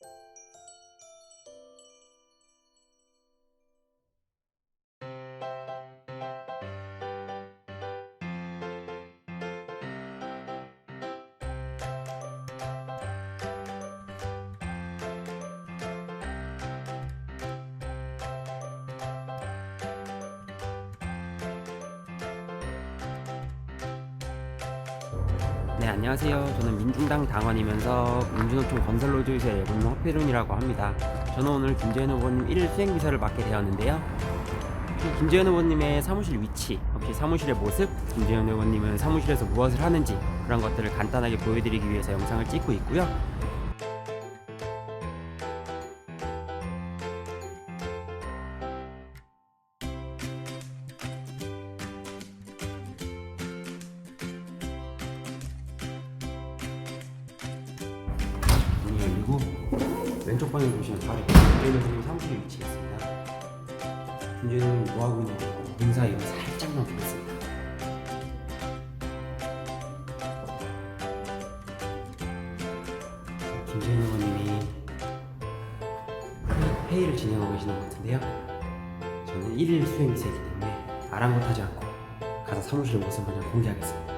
Música 네 안녕하세요. 저는 민중당 당원이면서 민주노총 건설노조에서 일본 허필훈이라고 합니다. 저는 오늘 김재현 후보님 1일 수행비서를 맡게 되었는데요. 그 김재현 후보님의 사무실 위치, 혹시 사무실의 모습, 김재현 후보님은 사무실에서 무엇을 하는지 그런 것들을 간단하게 보여드리기 위해서 영상을 찍고 있고요. 왼쪽 방에 보시면 바로 김재현 후보님 사무실에 위치해 있습니다. 후보님 뭐 하고 있는지 인사 이거 살짝만 보겠습니다. 김재현 후보님이 회의를 진행하고 계시는 것 같은데요. 저는 1일 수행기사이기 때문에 아랑곳하지 않고 가서 사무실 모습 먼저 공개하겠습니다.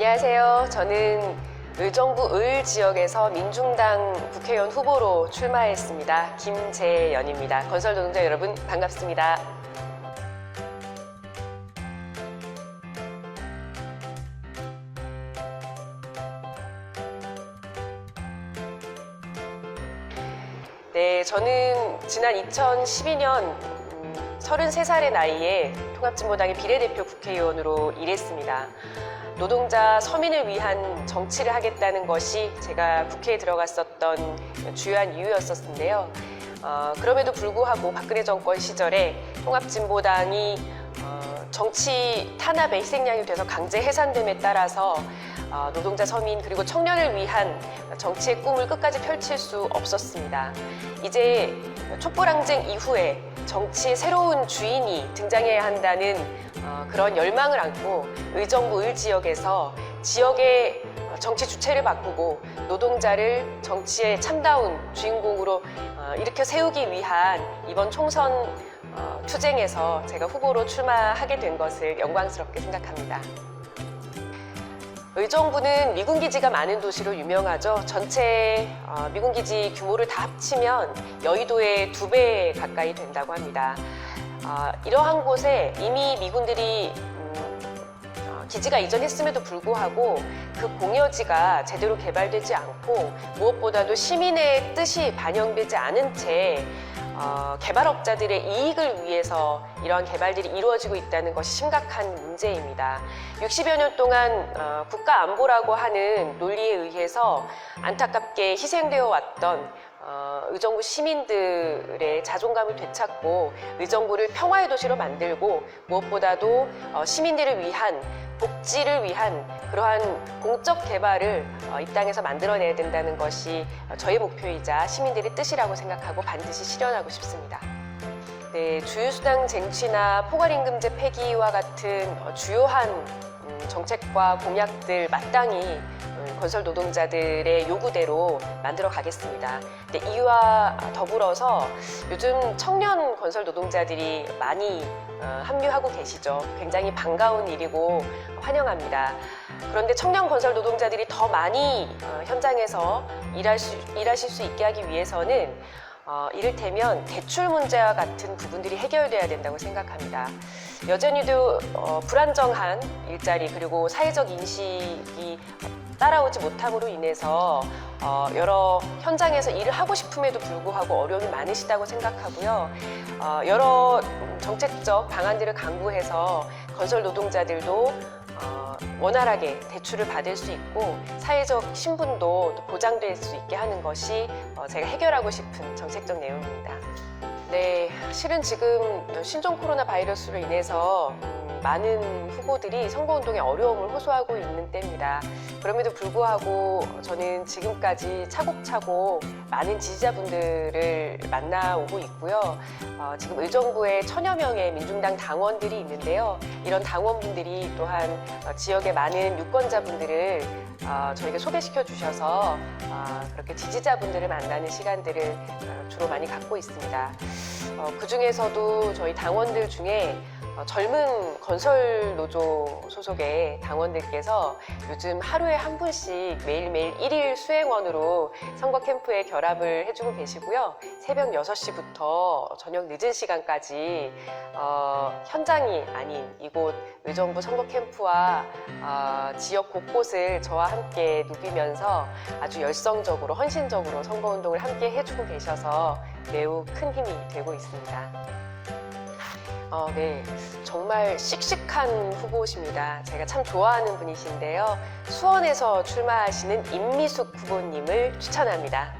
안녕하세요. 저는 의정부 을 지역에서 민중당 국회의원 후보로 출마했습니다. 김재연입니다. 건설 노동자 여러분 반갑습니다. 네, 저는 지난 2012년 33살의 나이에 통합진보당의 비례대표 국회의원으로 일했습니다. 노동자 서민을 위한 정치를 하겠다는 것이 제가 국회에 들어갔었던 주요한 이유였었는데요. 어, 그럼에도 불구하고 박근혜 정권 시절에 통합진보당이 어, 정치 탄압의 희생양이 돼서 강제 해산됨에 따라서 어, 노동자 서민 그리고 청년을 위한 정치의 꿈을 끝까지 펼칠 수 없었습니다. 이제 촛불항쟁 이후에 정치의 새로운 주인이 등장해야 한다는 어, 그런 열망을 안고 의정부 을 지역에서 지역의 정치 주체를 바꾸고 노동자를 정치의 참다운 주인공으로 어, 일으켜 세우기 위한 이번 총선 어, 투쟁에서 제가 후보로 출마하게 된 것을 영광스럽게 생각합니다. 의정부는 미군 기지가 많은 도시로 유명하죠. 전체 어, 미군 기지 규모를 다 합치면 여의도의 두 배 가까이 된다고 합니다. 어, 이러한 곳에 이미 미군들이 음, 어, 기지가 이전했음에도 불구하고 그 공여지가 제대로 개발되지 않고 무엇보다도 시민의 뜻이 반영되지 않은 채 어, 개발업자들의 이익을 위해서 이러한 개발들이 이루어지고 있다는 것이 심각한 문제입니다. 60여 년 동안 어, 국가 안보라고 하는 논리에 의해서 안타깝게 희생되어 왔던 어, 의정부 시민들의 자존감을 되찾고 의정부를 평화의 도시로 만들고 무엇보다도 어, 시민들을 위한 복지를 위한 그러한 공적 개발을 어, 이 땅에서 만들어내야 된다는 것이 어, 저의 목표이자 시민들의 뜻이라고 생각하고 반드시 실현하고 싶습니다. 네, 주유수당 쟁취나 포괄임금제 폐기와 같은 어, 주요한 음, 정책과 공약들 마땅히 음, 건설 노동자들의 요구대로 만들어 가겠습니다. 근데 이와 더불어서 요즘 청년 건설 노동자들이 많이 어, 합류하고 계시죠. 굉장히 반가운 일이고 환영합니다. 그런데 청년 건설 노동자들이 더 많이 어, 현장에서 일하시, 일하실 수 있게 하기 위해서는 어, 이를테면 대출 문제와 같은 부분들이 해결돼야 된다고 생각합니다. 여전히도 어, 불안정한 일자리 그리고 사회적 인식이 따라오지 못함으로 인해서 어, 여러 현장에서 일을 하고 싶음에도 불구하고 어려움이 많으시다고 생각하고요. 어, 여러 정책적 방안들을 강구해서 건설 노동자들도 어, 원활하게 대출을 받을 수 있고 사회적 신분도 또 보장될 수 있게 하는 것이 어, 제가 해결하고 싶은 정책적 내용입니다. 네, 실은 지금 신종 코로나 바이러스로 인해서 음, 많은 후보들이 선거운동에 어려움을 호소하고 있는 때입니다. 그럼에도 불구하고 저는 지금까지 차곡차곡 많은 지지자분들을 만나오고 있고요. 어, 지금 의정부에 천여 명의 민중당 당원들이 있는데요. 이런 당원분들이 또한 어, 지역의 많은 유권자분들을 어, 저에게 소개시켜 주셔서 어, 그렇게 지지자분들을 만나는 시간들을 어, 주로 많이 갖고 있습니다. 어, 그 중에서도 저희 당원들 중에 어, 젊은 건설 노조 소속의 당원들께서 요즘 하루에 한 분씩 매일매일 일일 수행원으로 선거 캠프에 결합을 해주고 계시고요. 새벽 6시부터 저녁 늦은 시간까지 어, 현장이 아닌 이곳 의정부 선거 캠프와 어, 지역 곳곳을 저와 함께 누비면서 아주 열성적으로 헌신적으로 선거 운동을 함께 해주고 계셔서 매우 큰 힘이 되고 있습니다. 어, 네. 정말 씩씩한 후보십니다. 제가 참 좋아하는 분이신데요. 수원에서 출마하시는 임미숙 후보님을 추천합니다.